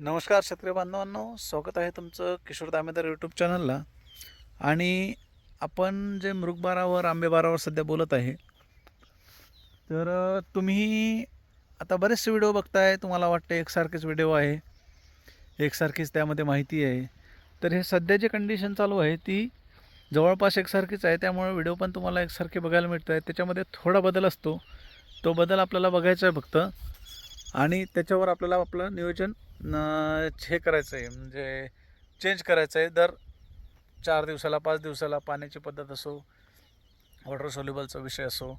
नमस्कार शेतकरी बांधवांनो स्वागत आहे तुमचं किशोर दामेदार यूट्यूब चॅनलला आणि आपण जे मृगबारावर आंबेबारावर सध्या बोलत आहे तर तुम्ही आता बरेचसे व्हिडिओ बघताय तुम्हाला वाटतं एकसारखेच व्हिडिओ आहे एकसारखीच त्यामध्ये माहिती आहे. तर हे सध्या जे कंडिशन चालू आहे ती जवळपास एकसारखीच आहे त्यामुळे व्हिडिओ पण तुम्हाला एकसारखे बघायला मिळत आहे त्याच्यामध्ये थोडा बदल असतो. तो बदल आपल्याला बघायचा आहे फक्त. आणि त्याच्यावर आपल्याला आपलं नियोजन हे करायचं आहे म्हणजे चेंज करायचं आहे दर चार दिवसाला पाच दिवसाला पाण्याची पद्धत असो वॉटर सोल्युबलचा विषय असो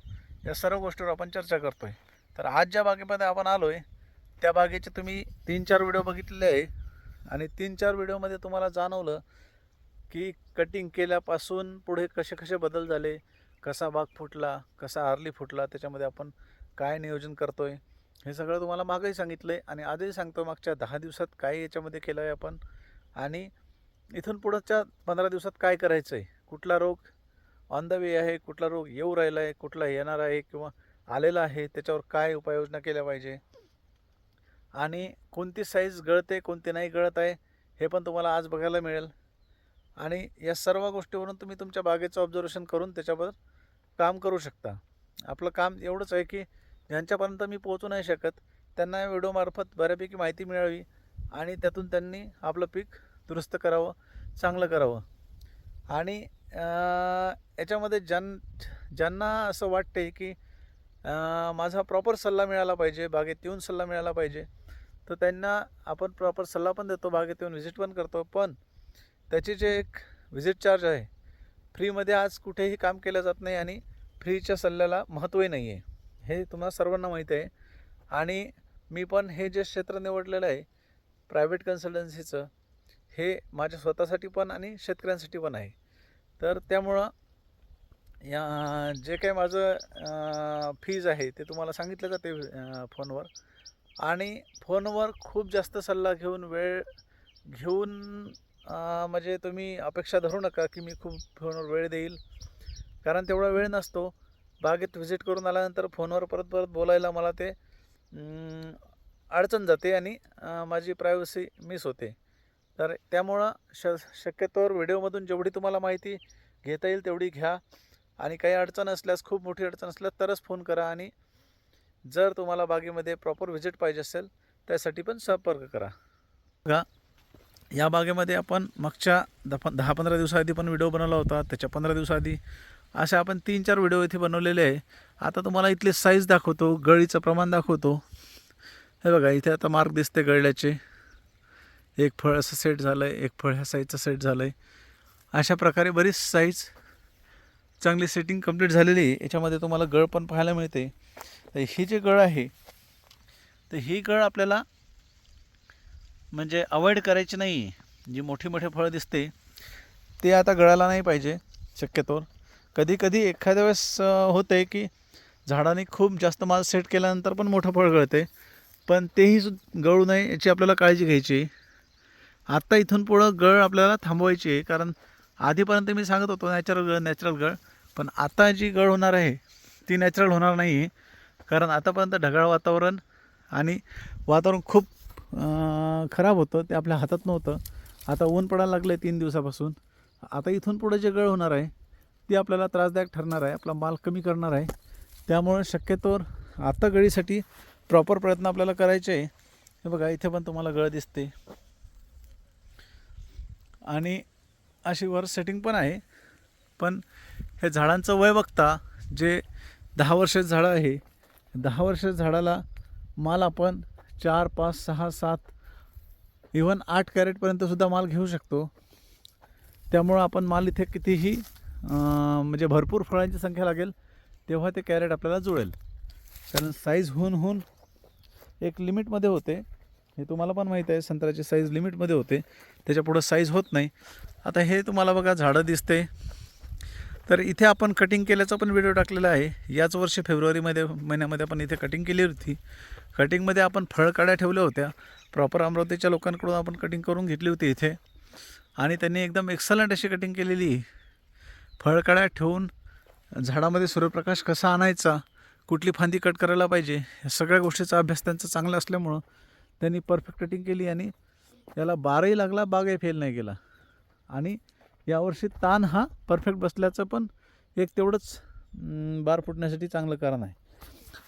या सर्व गोष्टीवर आपण चर्चा करतो आहे तर आज ज्या बागेमध्ये आपण आलो आहे त्या बागेचे तुम्ही तीन चार व्हिडिओ बघितले आहे. आणि तीन चार व्हिडिओमध्ये तुम्हाला जाणवलं की कटिंग केल्यापासून पुढे कसे कसे बदल झाले कसा बाग फुटला कसा आरली फुटला त्याच्यामध्ये आपण काय नियोजन करतो आहे हे सगळं तुम्हाला मागंही सांगितलं आहे आणि आजही सांगतो मागच्या दहा दिवसात काय याच्यामध्ये केलं आहे आपण आणि इथून पुढच्या पंधरा दिवसात काय करायचं आहे कुठला रोग ऑन द वे आहे कुठला रोग येऊ राहिला आहे कुठला येणार आहे किंवा आलेला आहे त्याच्यावर काय उपाययोजना केल्या पाहिजे? आणि कोणती साईज गळते कोणती नाही गळत आहे हे पण तुम्हाला आज बघायला मिळेल. आणि या सर्व गोष्टीवरून तुम्ही तुमच्या बागेचं ऑब्झर्वेशन करून त्याच्यावर काम करू शकता. आपलं काम एवढंच आहे की ज्यांच्यापर्यंत मी पोहोचू नाही शकत. त्यांना या व्हिडिओमार्फत बऱ्यापैकी माहिती मिळावी आणि त्यातून त्यांनी आपलं पीक दुरुस्त करावं चांगलं करावं. आणि याच्यामध्ये ज्यां ज्यांना असं वाटते की माझा प्रॉपर सल्ला मिळाला पाहिजे बागेत येऊन सल्ला मिळाला पाहिजे तर त्यांना आपण प्रॉपर सल्ला पण देतो बागेत येऊन व्हिजिट पण करतो. पण त्याचे जे एक व्हिजिट चार्ज आहे फ्रीमध्ये आज कुठेही काम केलं जात नाही आणि फ्रीच्या सल्ल्याला महत्त्वही नाही आहे हे तुम्हाला सर्वांना माहीत आहे. आणि मी पण हे जे क्षेत्र निवडलेलं आहे प्रायव्हेट कन्सल्टन्सीचं हे माझ्या स्वतःसाठी पण आणि शेतकऱ्यांसाठी पण आहे. तर त्यामुळं या जे काही माझं फीज आहे ते तुम्हाला सांगितलं जाते फोनवर? आणि फोनवर खूप जास्त सल्ला घेऊन वेळ घेऊन म्हणजे तुम्ही अपेक्षा धरू नका की मी खूप फोनवर वेळ देईल. कारण तेवढा वेळ नसतो. बागेत व्हिजिट करून आल्यानंतर फोनवर परत परत बोलायला मला ते अडचण जाते आणि माझी प्रायव्हसी मिस होते. तर त्यामुळं श शक्यतोवर व्हिडिओमधून जेवढी तुम्हाला माहिती घेता येईल तेवढी घ्या. आणि काही अडचण असल्यास खूप मोठी अडचण असल्यास तरच फोन करा आणि जर तुम्हाला बागेमध्ये प्रॉपर व्हिजिट पाहिजे असेल त्यासाठी पण संपर्क करा. बघा या बागेमध्ये आपण मागच्या दहा दहा पंधरा दिवसाआधी पण व्हिडिओ बनवला होता. त्याच्या पंधरा दिवसाआधी असे आपण तीन चार व्हिडिओ इथे बनवलेले आहे. आता तुम्हाला इथले साईज दाखवतो गळीचं प्रमाण दाखवतो. हे बघा इथे आता मार्क दिसते गळल्याचे. एक फळ असं सेट झालं आहे एक फळ ह्या साईजचं सेट झालं आहे अशा प्रकारे बरीच साईज चांगली सेटिंग कंप्लीट झालेली आहे. याच्यामध्ये तुम्हाला गळ पण पाहायला मिळते. तर ही जी गळ आहे तर ही गळ आपल्याला म्हणजे अवॉइड करायची नाही आहे जी मोठी मोठी फळं दिसते ते आता गळाला नाही पाहिजे शक्यतोवर. कधी कधी एखाद्या वेळेस होते होतं आहे की झाडाने खूप जास्त माल सेट केल्यानंतर पण मोठं फळ गळते पण तेही सु गळू नये याची आपल्याला काळजी घ्यायची. आत्ता इथून पुढं गळ आपल्याला थांबवायची आहे. कारण आधीपर्यंत मी सांगत होतो नॅचरल गळ नॅचरल गळ. पण आता जी गळ होणार आहे ती नॅचरल होणार नाही आहे कारण आतापर्यंत ढगाळ वातावरण आणि वातावरण खूप खराब होतं. ते आपल्या हातात नव्हतं. आता ऊन पडायला लागलं आहे तीन दिवसापासून. आता इथून पुढं जे गळ होणार आहे ती आपल्याला त्रासदायक ठरणार आहे आपला माल कमी करणार आहे. त्यामुळे शक्यतोवर आता गळीसाठी प्रॉपर प्रयत्न आपल्याला करायचे आहे. हे बघा इथे पण तुम्हाला गळ दिसते. आणि अशी वर सेटिंग पण आहे. पण हे झाडांचं वय बघता जे दहा वर्षाचं झाडं आहे दहा वर्षाच्या झाडाला माल आपण चार पाच सहा सात इवन आठ कॅरेटपर्यंतसुद्धा माल घेऊ शकतो. त्यामुळं आपण माल इथे कितीही म्हणजे भरपूर फळांची संख्या लागेल तेव्हा ते कॅरेट आपल्याला जुळेल. कारण साईज होऊन होऊन एक लिमिटमध्ये होते. हे तुम्हाला पण माहीत आहे संत्र्याची साईज लिमिटमध्ये होते. त्याच्या पुढं साईज होत नाही. आता हे तुम्हाला बघा झाडं दिसते. तर इथे आपण कटिंग केल्याचा पण व्हिडिओ टाकलेला आहे. याच वर्षी फेब्रुवारीमध्ये महिन्यामध्ये आपण इथे कटिंग केली होती. कटिंगमध्ये आपण फळकाड्या ठेवल्या होत्या. प्रॉपर अमरावतीच्या लोकांकडून आपण कटिंग करून घेतली होती इथे. आणि त्यांनी एकदम एक्सलंट अशी कटिंग केलेली. फळकड्या ठेवून झाडामध्ये सूर्यप्रकाश कसा आणायचा कुठली फांदी कट करायला पाहिजे या सगळ्या गोष्टीचा अभ्यास त्यांचा चांगला असल्यामुळं त्यांनी परफेक्ट कटिंग केली आणि याला बारही लागला बागही फेल नाही गेला आणि यावर्षी ताण हा परफेक्ट बसल्याचं पण एक तेवढंच बार फुटण्यासाठी चांगलं कारण आहे.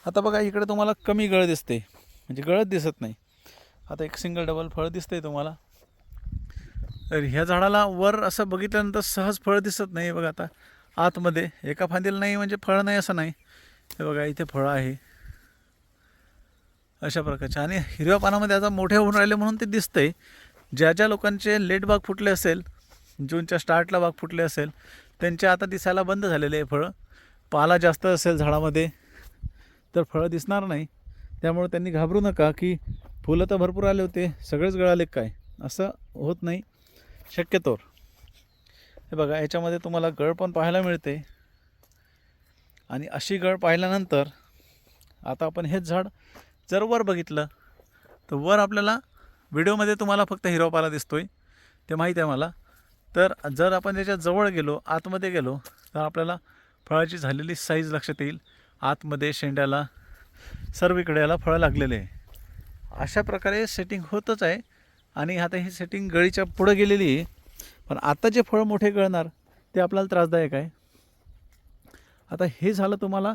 आता बघा इकडे तुम्हाला कमी गळ दिसते. म्हणजे गळत दिसत नाही. आता एक सिंगल डबल फळ दिसतंय तुम्हाला. तर ह्या झाडाला वर असं बघितल्यानंतर सहज फळ दिसत नाही बघा आता. आतमध्ये एका फांदीला नाही म्हणजे फळ नाही असं नाही. हे बघा इथे फळं आहे. अशा प्रकारचे. आणि हिरव्या पानामध्ये आता मोठे होऊन राहिले म्हणून ते दिसतंय. ज्या ज्या लोकांचे लेट बाग फुटले असेल जूनच्या स्टार्टला बाग फुटले असेल त्यांचे आता दिसायला बंद झालेले आहे फळं. पाला जास्त असेल झाडामध्ये तर फळं दिसणार नाही. त्यामुळे त्यांनी घाबरू नका की फुलं तर भरपूर आले होते सगळेच गळाले काय? असं होत नाही. शक्यतोर हे बघा याच्यामध्ये तुम्हाला गळ पण पाहायला मिळते. आणि अशी गळ पाहिल्यानंतर आता आपण हेच झाड जर वर बघितलं तर वर आपल्याला व्हिडिओमध्ये तुम्हाला फक्त हिरोपाला दिसतोय. ते माहीत आहे मला. तर जर आपण त्याच्याजवळ गेलो आतमध्ये गेलो तर आपल्याला फळाची झालेली साईज लक्षात येईल. आतमध्ये शेंड्याला सर्वीकडे याला फळं लागलेले. आहे अशा प्रकारे सेटिंग होतच आहे. आणि आता ही सेटिंग गळीच्या पुढं गेलेली आहे. पण आता जे फळं मोठे गळणार ते आपल्याला त्रासदायक आहे. आता हे झालं तुम्हाला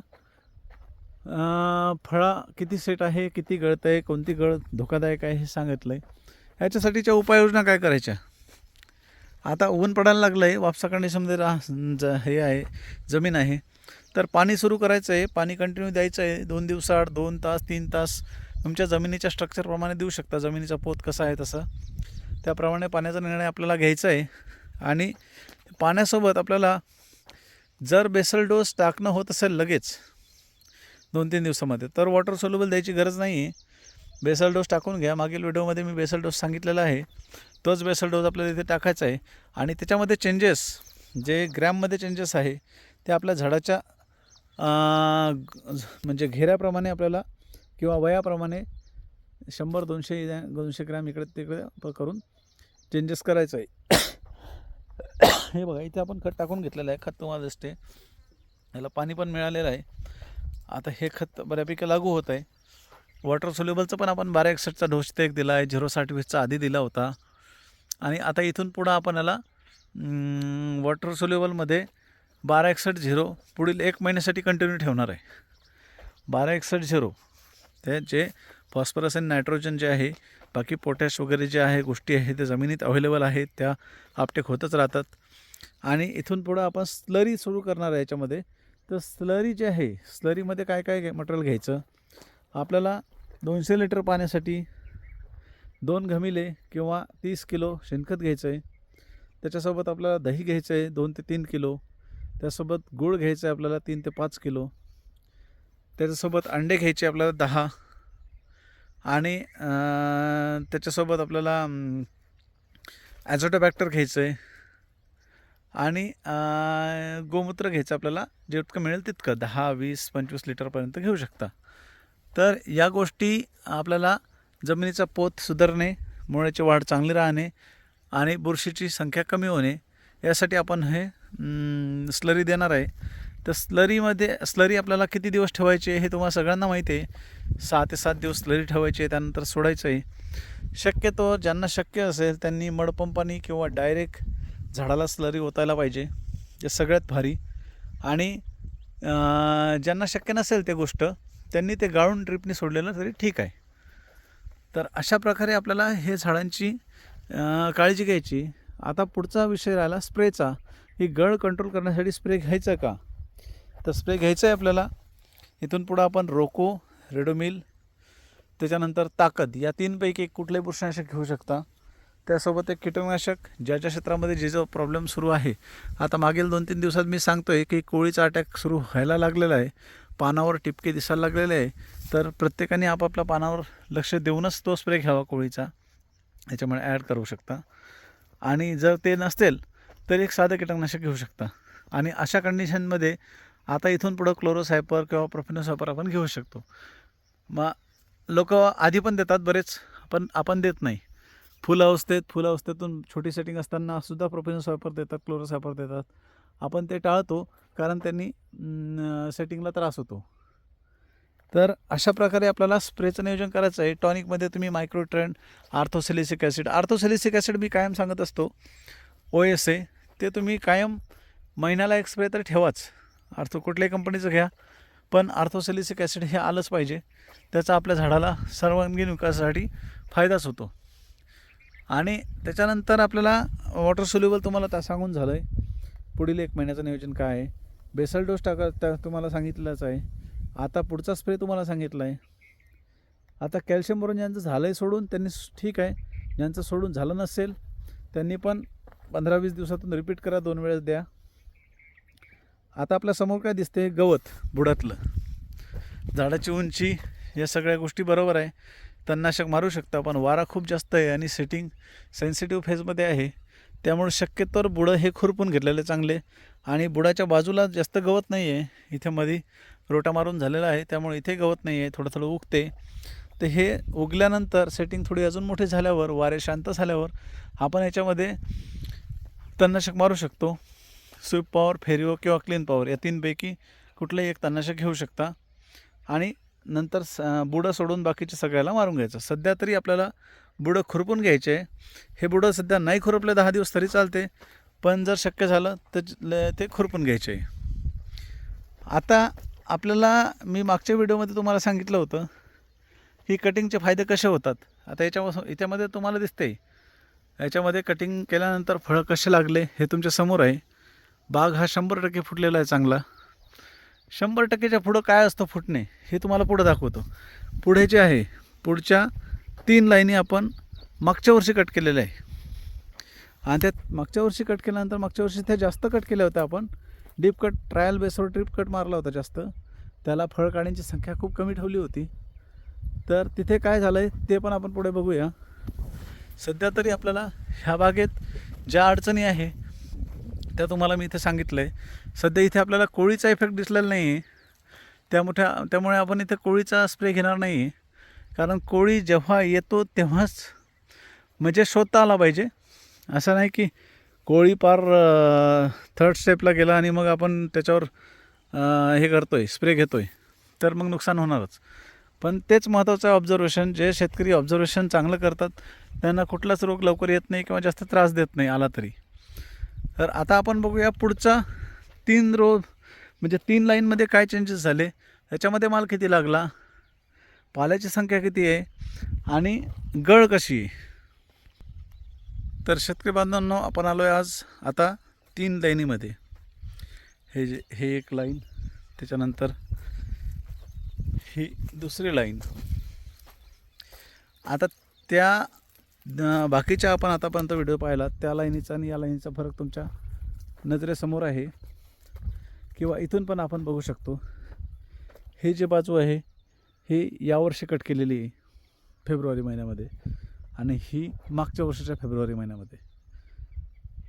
फळा किती सेट आहे किती गळत आहे कोणती गळ धोकादायक आहे हे सांगितलं आहे ह्याच्यासाठीच्या उपाययोजना काय करायच्या? आता ऊन पडायला लागलं आहे वापसा कंडिशनमध्ये राह ज हे आहे जमीन आहे. तर पाणी सुरू करायचं आहे पाणी कंटिन्यू द्यायचं आहे दोन दिवसाआड दोन तास तीन तास. तुमच्या जमिनीच्या स्ट्रक्चरप्रमाणे देऊ शकता. जमिनीचा पोत कसा आहे तसं. त्याप्रमाणे पाण्याचा निर्णय आपल्याला घ्यायचा आहे. आणि पाण्यासोबत आपल्याला जर बेसल डोस टाकणं होत असेल लगेच दोन तीन दिवसामध्ये तर वॉटर सोल्युबल द्यायची गरज नाही आहे. बेसल डोस टाकून घ्या. मागील व्हिडिओमध्ये मी बेसल डोस सांगितलेला आहे. तोच बेसल डोस आपल्याला इथे टाकायचा आहे. आणि त्याच्यामध्ये चेंजेस जे ग्रॅममध्ये चेंजेस आहे ते आपल्या झाडाच्या म्हणजे घेऱ्याप्रमाणे आपल्याला किंवा वयाप्रमाणे शंभर दोनशे दोनशे ग्रॅम इकडे तिकडे प- करून चेंजेस करायचं आहे. हे बघा इथे आपण खत टाकून घेतलेलं आहे. खत तुम्हाला दिसते. याला पाणी पण मिळालेलं आहे. आता हे खत बऱ्यापैकी लागू होत आहे. वॉटर सोल्युबलचं पण आपण बारा एकसष्टचा डोस ते एक दिला आहे. झिरो साठ वीसचा आधी दिला होता. आणि आता इथून पुढं आपण याला वॉटर सोल्युबलमध्ये बारा एकसष्ट झिरो पुढील एक महिन्यासाठी कंटिन्यू ठेवणार आहे. बारा एकसष्ट झिरो. ते जे फॉस्फरस आणि नायट्रोजन जे आहे बाकी पोटॅश वगैरे जे आहे गोष्टी आहे ते जमिनीत अवेलेबल आहेत त्या आपटेक होतच राहतात. आणि इथून पुढं आपण स्लरी सुरू करणार आहे याच्यामध्ये. तर स्लरी जे आहे स्लरीमध्ये काय काय मटेरियल घ्यायचं? आपल्याला दोनशे लिटर पाण्यासाठी दोन घमिले किंवा तीस किलो शेणखत घ्यायचं आहे त्याच्यासोबत आपल्याला दही घ्यायचं आहे दोन ते तीन किलो. त्यासोबत गूळ घ्यायचं आहे आपल्याला तीन ते पाच किलो. त्याच्यासोबत अंडे घ्यायचे आपल्याला दहा. आणि त्याच्यासोबत आपल्याला ॲझोटोबॅक्टर घ्यायचं आहे आणि गोमूत्र घ्यायचं आपल्याला जितकं मिळेल तितकं दहा वीस पंचवीस लिटरपर्यंत घेऊ शकता. तर या गोष्टी आपल्याला जमिनीचा पोत सुधारणे मुळ्याची वाढ चांगली राहणे आणि बुरशीची संख्या कमी होणे यासाठी आपण हे स्लरी देणार आहे. तर स्लरीमध्ये स्लरी आपल्याला किती दिवस ठेवायची आहे हे तुम्हाला सगळ्यांना माहिती आहे. सहा ते सात दिवस स्लरी ठेवायची आहे त्यानंतर सोडायचं आहे शक्यतो ज्यांना शक्य असेल त्यांनी मडपंपानी किंवा डायरेक्ट झाडाला स्लरी ओतायला पाहिजे. जे सगळ्यात भारी. आणि ज्यांना शक्य नसेल ते गोष्ट त्यांनी ते गाळून ट्रिपने सोडलेलं तरी ठीक आहे. तर अशा प्रकारे आपल्याला हे झाडांची काळजी घ्यायची. आता पुढचा विषय राहिला स्प्रेचा. ही गळ कंट्रोल करण्यासाठी स्प्रे घ्यायचा का? तर स्प्रे घ्यायचा आहे आपल्याला. इथून पुढं आपण रोको रेडोमिल त्याच्यानंतर ताकद या तीनपैकी कुठलंही बुरशीनाशक घेऊ शकता. त्यासोबत एक कीटकनाशक ज्या ज्या क्षेत्रामध्ये जे जो प्रॉब्लेम सुरू आहे. आता मागील दोन तीन दिवसात मी सांगतो आहे की कोळीचा अटॅक सुरू व्हायला लागलेला आहे. पानावर टिपके दिसायला लागलेले आहे. तर प्रत्येकाने आपापल्या पानावर लक्ष देऊनच तो स्प्रे घ्यावा कोळीचा. याच्यामुळे ॲड करू शकता. आणि जर ते नसतील तर एक साधं कीटकनाशक घेऊ शकता. आणि अशा कंडिशनमध्ये आता इथून पुढं क्लोरोसायपर किंवा प्रोफिनोसायपर आपण घेऊ शकतो. मग लोक आधी पण देतात बरेच पण आपण देत नाही. फुल अवस्थेत फुल अवस्थेतून छोटी सेटिंग असताना सुद्धा प्रोफिनोसायपर देतात क्लोरोसायपर देतात. आपण ते टाळतो कारण त्यांनी सेटिंगला त्रास होतो. तर अशा प्रकारे आपल्याला स्प्रेचं नियोजन करायचं आहे. टॉनिकमध्ये तुम्ही मायक्रोट्रेंड आर्थोसेलिसिक ॲसिड आर्थोसेलिसिक ॲसिड मी कायम सांगत असतो. ओ एस ए ते तुम्ही कायम महिन्याला एक स्प्रे तर ठेवाच. आर्थो कुठल्याही कंपनीचं घ्या पण आर्थोसेलिसिक ॲसिड हे आलंच पाहिजे. त्याचा आपल्या झाडाला सर्वांगीण विकासासाठी फायदाच होतो. आणि त्याच्यानंतर आपल्याला वॉटर सोल्युबल तुम्हाला त्या सांगून झालं आहे पुढील एक महिन्याचं नियोजन काय आहे? बेसल डोस टाका त्या तुम्हाला सांगितलंच आहे. आता पुढचा स्प्रे तुम्हाला सांगितला आहे आता कॅल्शियम भरून ज्यांचं झालं आहे सोडून त्यांनी ठीक आहे. ज्यांचं सोडून झालं नसेल त्यांनी पण पंधरा वीस दिवसातून रिपीट करा दोन वेळेस द्या. आता आपल्यासमोर काय दिसते गवत बुडातलं. झाडाची उंची या सगळ्या गोष्टी बरोबर आहे. तणनाशक मारू शकता पण वारा खूप जास्त आहे आणि सेटिंग सेन्सिटिव्ह फेजमध्ये आहे. त्यामुळे शक्यतोवर बुडं हे खुरपून घेतलेले चांगले. आणि बुडाच्या बाजूला जास्त गवत नाही आहे इथे मध्ये रोटा मारून झालेला आहे. त्यामुळे इथे गवत नाही आहे थोडं थोडं उगते. तर हे उगल्यानंतर सेटिंग थोडी अजून मोठी झाल्यावर वारे शांत झाल्यावर आपण याच्यामध्ये तणनाशक मारू शकतो. स्वीप पॉवर फेरिओ किंवा क्लीन पॉवर या तीनपैकी कुठलंही एक तणनाशक घेऊ शकता. आणि नंतर स बुडं सोडून बाकीच्या सगळ्याला मारून घ्यायचं. सध्या तरी आपल्याला बुडं खुरपून घ्यायचे. आहे हे बुडं सध्या नाही खुरपले दहा दिवस तरी चालते. पण जर शक्य झालं तर ल- ते खुरपून घ्यायचे. आहे आता आपल्याला मी मागच्या व्हिडिओमध्ये तुम्हाला सांगितलं होतं की कटिंगचे फायदे कसे होतात. आता याच्या याच्यामध्ये तुम्हाला दिसते याच्यामध्ये कटिंग केल्यानंतर फळं कसे लागले हे तुमच्यासमोर आहे. बाग हा शंभर टक्के फुटलेला आहे चांगला. शंभर टक्केच्या पुढं काय असतं फुटणे हे तुम्हाला पुढं दाखवतो. पुढे जे आहे पुढच्या तीन लाईनी आपण मागच्या वर्षी कट केलेल्या आहे. आणि त्यात मागच्या वर्षी कट केल्यानंतर मागच्या वर्षी त्या जास्त कट केल्या होत्या आपण. डीप कट ट्रायल बेसवर ट्रिप कट मारला होता जास्त. त्याला फळ काढण्याची संख्या खूप कमी ठेवली होती. तर तिथे काय झालं आहे ते पण आपण पुढे बघूया. सध्या तरी आपल्याला ह्या बागेत ज्या अडचणी आहे त्या तुम्हाला मी इथे सांगितलं आहे सध्या इथे आपल्याला कोळीचा इफेक्ट दिसलेला नाही आहे त्यामुळे त्यामुळे आपण इथे कोळीचा स्प्रे घेणार नाही आहे कारण कोळी जेव्हा येतो तेव्हाच म्हणजे शोधता आला पाहिजे. असं नाही की कोळी पार थर्ड स्टेपला गेला आणि मग आपण त्याच्यावर हे करतो आहे स्प्रे घेतो आहे तर मग नुकसान होणारच. पण तेच महत्त्वाचं आहे ऑब्झर्वेशन जे शेतकरी ऑब्झर्वेशन चांगलं करतात त्यांना कुठलाच रोग लवकर येत नाही किंवा जास्त त्रास देत नाही आला तरी. तर आता आपण बघूया पुढचा तीन रो म्हणजे तीन लाईनमध्ये काय चेंजेस झाले त्याच्यामध्ये माल किती लागला पाल्याची संख्या किती आहे आणि गळ कशी आहे? तर शेतकरी बांधवांनो आपण आलो आहे आज आता तीन लाईनीमध्ये हे जे हे एक लाईन त्याच्यानंतर ही दुसरी लाईन आता त्या बाकीच्या आपण आतापर्यंत व्हिडिओ पाहिला त्या लाईनीचा आणि या लाईनीचा फरक तुमच्या नजरेसमोर आहे. किंवा इथून पण आपण बघू शकतो. हे जे बाजू आहे ही यावर्षी कट केलेली आहे फेब्रुवारी महिन्यामध्ये. आणि ही मागच्या वर्षाच्या फेब्रुवारी महिन्यामध्ये.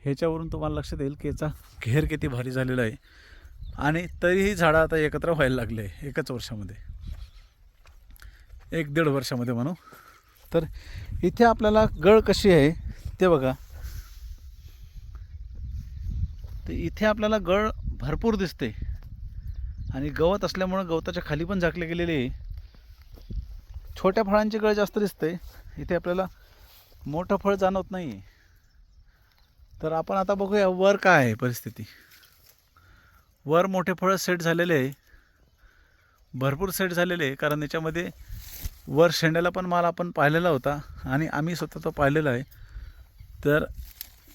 ह्याच्यावरून तुम्हाला लक्षात येईल की याचा घेर किती भारी झालेला आहे. आणि तरीही झाडं आता एकत्र व्हायला लागले आहे एकच वर्षामध्ये. एक दीड वर्षामध्ये म्हणू. तर इथे आपल्याला गळ कशी आहे ते बघा. तर इथे आपल्याला गळ भरपूर दिसते. आणि गवत असल्यामुळं गवताच्या खाली पण झाकले गेलेले आहे. छोट्या फळांची गळ जास्त दिसते. इथे आपल्याला मोठं फळ जाणवत नाही आहे तर आपण आता बघूया वर काय आहे परिस्थिती. वर मोठे फळं सेट झालेले आहे. भरपूर सेट झालेले आहे कारण याच्यामध्ये वर शेंड्याला पण माल आपण पाहिलेला होता आणि आम्ही स्वतः तो पाहिलेला आहे. तर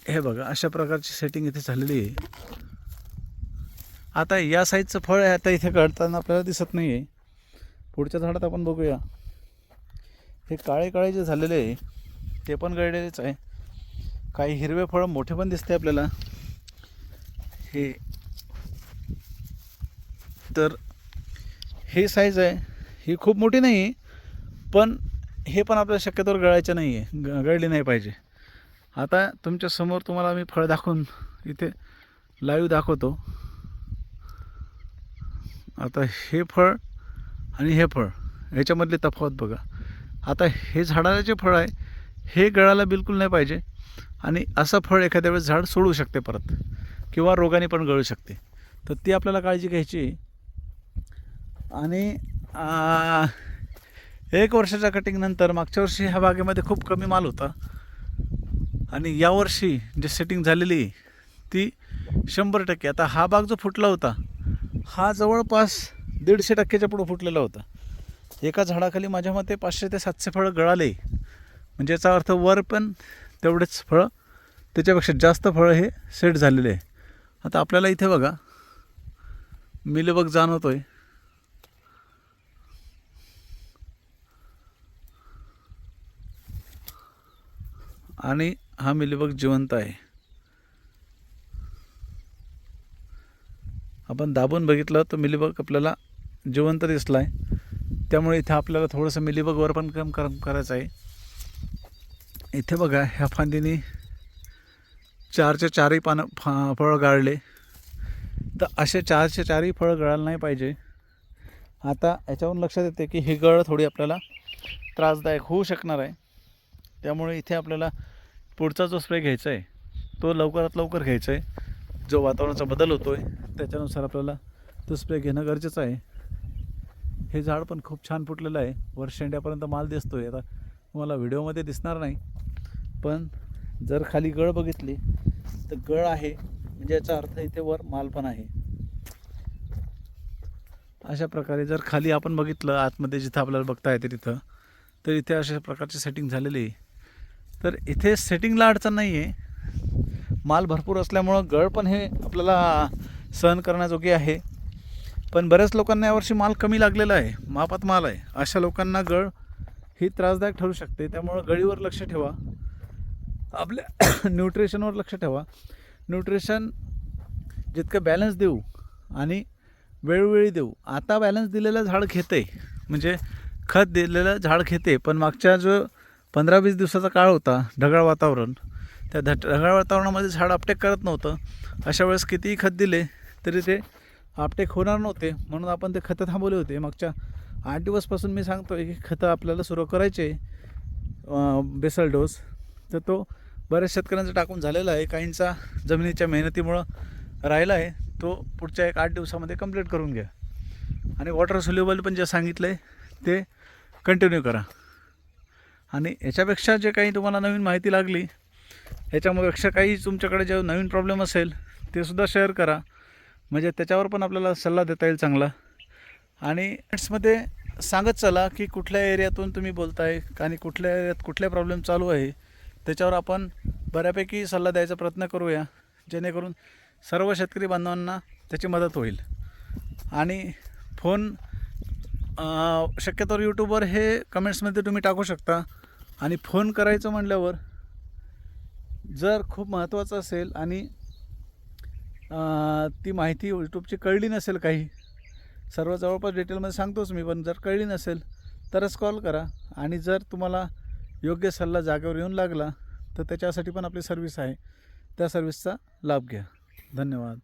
हे बघा अशा प्रकारची सेटिंग इथे झालेली आहे. आता या साईजचं फळ आहे आता इथे काढताना आपल्याला दिसत नाही आहे पुढच्या झाडात आपण बघूया. हे काळे काळे जे झालेले आहे ते पण गळलेलेच आहे. काही हिरवे फळं मोठे पण दिसते आपल्याला. हे. तर हे साईज आहे ही खूप मोठी नाही आहे पण हे पण आपल्याला शक्यतोवर गळायचं नाही आहे ग गळली नाही पाहिजे. आता तुमच्यासमोर तुम्हाला मी फळ दाखवून इथे लाईव्ह दाखवतो. आता हे फळ आणि हे फळ ह्याच्यामधली तफावत बघा. आता हे झाडाला जे फळ आहे हे गळायला बिलकुल नाही पाहिजे. आणि असं फळ एखाद्या वेळेस झाड सोडू शकते परत किंवा रोगाने पण गळू शकते. तर ती आपल्याला काळजी घ्यायची. आणि एक वर्षाच्या कटिंगनंतर मागच्या वर्षी ह्या बागेमध्ये खूप कमी माल होता. आणि यावर्षी जे सेटिंग झालेली आहे, ती शंभर टक्के. आता हा बाग जो फुटला होता हा जवळपास दीडशे टक्क्याच्या पुढं फुटलेला होता. एका झाडाखाली माझ्या मते पाचशे ते सातशे फळं गळाले. म्हणजे याचा अर्थ वर पण तेवढेच फळं त्याच्यापेक्षा जास्त फळं हे सेट झालेले आहे. आता आपल्याला इथे बघा मिलीबग आहे आणि हा मिलीबग जिवंत आहे. आपण दाबून बघितलं तर मिलीबग आपल्याला जिवंत दिसला आहे त्यामुळे इथे आपल्याला थोडंसं मिलीबगवर पण काम कर करायचं आहे. इथे बघा ह्या फांदीने चारचे चारही पानं फा फळं गाळले. तर असे चारचे चारही फळं गळायला नाही पाहिजे. आता याच्यावरून लक्षात येते की ही गळ थोडी आपल्याला त्रासदायक होऊ शकणार आहे. त्यामुळे इथे आपल्याला पुढचा जो स्प्रे घ्यायचा आहे तो लवकरात लवकर घ्यायचा आहे. जो वातावरणाचा बदल होतो आहे त्याच्यानुसार आपल्याला तो स्प्रे घेणं गरजेचं आहे. हे झाड पण खूप छान फुटलेलं आहे. वर्षेंड्यापर्यंत माल दिसतो आहे आता तुम्हाला व्हिडिओमध्ये दिसणार नाही. पण जर खाली गळ बघितली तर गळ आहे. म्हणजे याचा अर्थ इथे वर माल पण आहे. अशा प्रकारे जर खाली आपण बघितलं आतमध्ये जिथं आपल्याला बघता येते तिथं तर इथे अशा प्रकारची सेटिंग झालेली आहे. तर इथे सेटिंगला अडचण नाही आहे माल भरपूर असल्यामुळं गळ पण हे आपल्याला सहन करण्याजोगे आहे. पण बऱ्याच लोकांना यावर्षी माल कमी लागलेला आहे. मापात माल आहे. अशा लोकांना गळ ही त्रासदायक ठरू शकते. त्यामुळं गळीवर लक्ष ठेवा. आपल्या न्यूट्रिशनवर लक्ष ठेवा. न्यूट्रिशन जितकं बॅलन्स देऊ आणि वेळोवेळी देऊ. आता बॅलन्स दिलेलं झाड घेते. म्हणजे खत दिलेलं झाड घेते. पण मागच्या जो पंधरा वीस दिवसाचा काळ होता ढगाळ वातावरण. त्या ढ ढगाळ वातावरणामध्ये झाड आपटेक करत नव्हतं. अशा वेळेस कितीही खत दिले तरी ते आपटेक होणार नव्हते. म्हणून आपण ते खतं थांबवले होते. मागच्या आठ दिवसपासून मी सांगतो आहे की खतं आपल्याला सुरू करायचे बेसल डोस. तर तो बऱ्याच शेतकऱ्यांचा टाकून झालेला आहे. काहींचा जमिनीच्या मेहनतीमुळं राहिला आहे. तो पुढच्या एक आठ दिवसामध्ये कंप्लीट करून घ्या. आणि वॉटर सोल्युबल पण जे सांगितलं आहे ते कंटिन्यू करा. आणि याच्यापेक्षा जे काही तुम्हाला नवीन माहिती लागली याच्यापेक्षा काही तुमच्याकडे जे नवीन प्रॉब्लेम असेल ते सुद्धा शेअर करा. म्हणजे त्याच्यावर पण आपल्याला सल्ला देता येईल चांगला. आणि कमेंट्समध्ये सांगत चला की कुठल्या एरियातून तुम्ही बोलताय आणि कुठल्या एरियात कुठले प्रॉब्लेम चालू आहे त्याच्यावर आपण बऱ्यापैकी सल्ला द्यायचा प्रयत्न करूया जेणेकरून सर्व शेतकरी बांधवांना त्याची मदत होईल. आणि फोन शक्यतोवर यूट्यूबवर हे कमेंट्समध्ये तुम्ही टाकू शकता. आणि फोन करायचं म्हटल्यावर जर खूप महत्त्वाचं असेल आणि ती माहिती यूट्यूबची कळली नसेल काही सर्व जवळपास डिटेलमध्ये सांगतोच मी पण जर कळली नसेल तरच कॉल करा. आणि जर तुम्हाला योग्य सल्ला जागेवर येऊन लागला तर त्याच्यासाठी पण आपली सर्व्हिस आहे. त्या सर्विसचा लाभ घ्या. धन्यवाद.